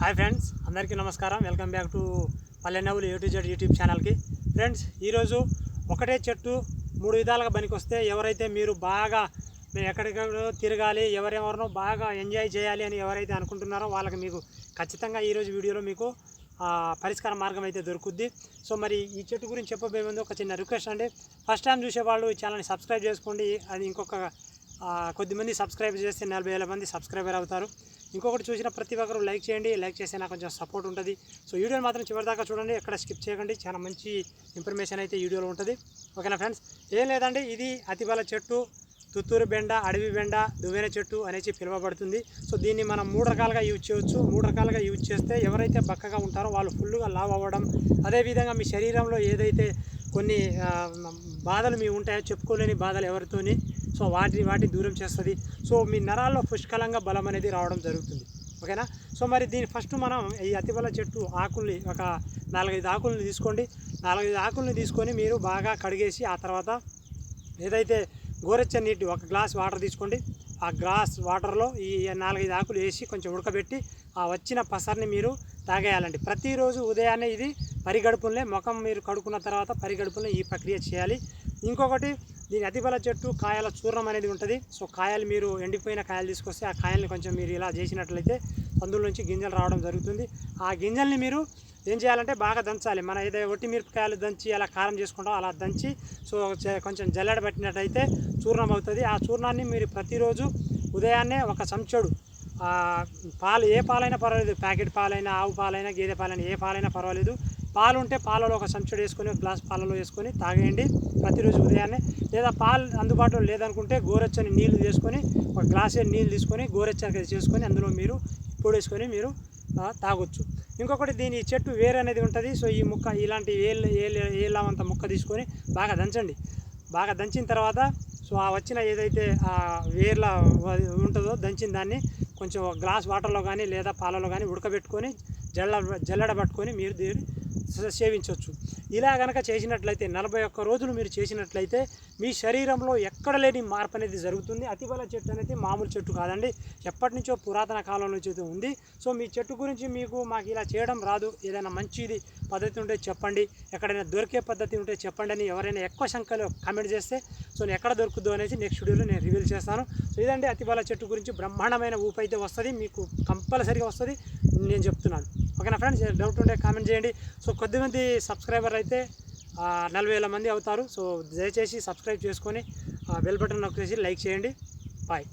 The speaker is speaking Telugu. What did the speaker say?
హాయ్ ఫ్రెండ్స్ అందరికీ నమస్కారం. Welcome back to Pallenavvulu A Z YouTube ఛానల్కి. ఫ్రెండ్స్ ఈరోజు ఒకటే చెట్టు మూడు విధాలుగా పనికొస్తే ఎవరైతే మీరు బాగా మేము ఎక్కడికక్కడ తిరగాలి ఎవరెవరినో బాగా ఎంజాయ్ చేయాలి అని ఎవరైతే అనుకుంటున్నారో వాళ్ళకి మీకు ఖచ్చితంగా ఈరోజు వీడియోలో మీకు పరిష్కార మార్గం అయితే దొరుకుద్ది. సో మరి ఈ చెట్టు గురించి చెప్పబోయే ముందు ఒక చిన్న రిక్వెస్ట్ అండి. ఫస్ట్ టైం చూసేవాళ్ళు ఈ ఛానల్ని సబ్స్క్రైబ్ చేసుకోండి. అది ఇంకొక కొద్దిమంది సబ్స్క్రైబ్ చేస్తే నలభై వేల మంది సబ్స్క్రైబర్ అవుతారు. ఇంకొకటి చూసిన ప్రతి ఒక్కరు లైక్ చేయండి లైక్ చేస్తే నాకు కొంచెం సపోర్ట్ ఉంటుంది. సో వీడియోని మాత్రం చివరిదాకా చూడండి ఎక్కడ స్కిప్ చేయకండి. చాలా మంచి ఇన్ఫర్మేషన్ అయితే వీడియోలో ఉంటుంది. ఓకేనా ఫ్రెండ్స్ ఏం లేదండి ఇది అతిబల చెట్టు తుత్తూరు బెండ అడవి బెండ దువ్వెన చెట్టు అనేసి పిలువబడుతుంది. సో దీన్ని మనం మూడు రకాలుగా యూజ్ చేయొచ్చు. మూడు రకాలుగా యూజ్ చేస్తే ఎవరైతే బక్కగా ఉంటారో వాళ్ళు ఫుల్గా లావ్ అవ్వడం అదేవిధంగా మీ శరీరంలో ఏదైతే కొన్ని బాధలు మీ ఉంటాయో చెప్పుకోలేని బాధలు ఎవరితోని సో వాటిని వాటిని దూరం చేస్తుంది. సో మీ నరాల్లో పుష్కలంగా బలం అనేది రావడం జరుగుతుంది. ఓకేనా? సో మరి దీని ఫస్ట్ మనం ఈ అతిబల చెట్టు ఆకుల్ని ఒక నాలుగైదు ఆకుల్ని తీసుకోండి. నాలుగైదు ఆకుల్ని తీసుకొని మీరు బాగా కడిగేసి ఆ తర్వాత ఏదైతే గోరెచ్చని నీటి ఒక గ్లాస్ వాటర్ తీసుకోండి. ఆ గ్లాస్ వాటర్లో ఈ నాలుగైదు ఆకులు వేసి కొంచెం ఉడకబెట్టి ఆ వచ్చిన పసర్ని మీరు తాగేయాలండి. ప్రతిరోజు ఉదయాన్నే ఇది పరిగడుపులనే ముఖం మీరు కడుక్కున్న తర్వాత పరిగడుపులనే ఈ ప్రక్రియ చేయాలి. ఇంకొకటి దీని అతిఫల చెట్టు కాయల చూర్ణం అనేది ఉంటుంది. సో కాయలు మీరు ఎండిపోయిన కాయలు తీసుకొస్తే ఆ కాయల్ని కొంచెం మీరు ఇలా చేసినట్లయితే అందులో నుంచి గింజలు రావడం జరుగుతుంది. ఆ గింజల్ని మీరు ఏం చేయాలంటే బాగా దంచాలి. మన ఏదైతే ఒట్టి మిరపకాయలు దంచి అలా కారం చేసుకుంటాం అలా దంచి సో చే- కొంచెం జల్లెడ పెట్టినట్టయితే చూర్ణం అవుతుంది. ఆ చూర్ణాన్ని మీరు ప్రతిరోజు ఉదయాన్నే ఒక చెంచాడు పాలు ఏ పాలైనా పర్వాలేదు. ప్యాకెట్ పాలైనా ఆవు పాలైనా గేదె పాలైనా ఏ పాలైనా పర్వాలేదు. పాలు ఉంటే పాలలో ఒక సంచుడు వేసుకొని ఒక గ్లాస్ పాలలో వేసుకొని తాగేయండి ప్రతిరోజు ఉదయాన్నే. లేదా పాలు అందుబాటులో లేదనుకుంటే గోరెచ్చని నీళ్ళు తీసుకొని ఒక గ్లాస్ నీళ్ళు తీసుకొని గోరెచ్చని చేసుకొని అందులో మీరు పొడి వేసుకొని మీరు తాగొచ్చు. ఇంకొకటి దీని చెట్టు వేరు అనేది ఉంటుంది. సో ఈ ముక్క ఇలాంటి ఏళ్ళు ఏళ్ళు ఏళ్ళవంత ముక్క తీసుకొని బాగా దంచండి. బాగా దంచిన తర్వాత సో ఆ వచ్చిన ఏదైతే ఆ వేర్ల ఉంటుందో దంచిన దాన్ని కొంచెం గ్లాస్ వాటర్లో కానీ లేదా పాలలో కానీ ఉడకబెట్టుకొని జల్ల జల్లడ పట్టుకొని మీరు దీన్ని సేవించవచ్చు ఇలా కనుక చేసినట్లయితే నలభై ఒక్క రోజులు మీరు చేసినట్లయితే మీ శరీరంలో ఎక్కడ లేని మార్పు అనేది జరుగుతుంది అతిబల చెట్టు అనేది మామూలు చెట్టు కాదండి. ఎప్పటి నుంచో పురాతన కాలం నుంచి అయితే ఉంది. సో మీ చెట్టు గురించి మీకు మాకు ఇలా చేయడం రాదు. ఏదైనా మంచిది పద్ధతి ఉంటే చెప్పండి. ఎక్కడైనా దొరికే పద్ధతి ఉంటే చెప్పండి అని ఎవరైనా ఎక్కువ సంఖ్యలో కామెంట్ చేస్తే సో నేను ఎక్కడ దొరుకుతుందో అనేసి నెక్స్ట్ వీడియోలో నేను రివీల్ చేస్తాను. సో ఇదండి అతిబల చెట్టు గురించి బ్రహ్మాండమైన ఊపు అయితే వస్తుంది. మీకు కంపల్సరీగా వస్తుంది. నేను చెప్తున్నాను. ఓకేనా ఫ్రెండ్స్? డౌట్ ఉంటే కామెంట్ చేయండి. సో కొద్దిమంది సబ్స్క్రైబర్ అయితే నలభై వేల మంది అవుతారు. సో దయచేసి సబ్స్క్రైబ్ చేసుకొని బెల్ బటన్ నొక్కేసి లైక్ చేయండి. బాయ్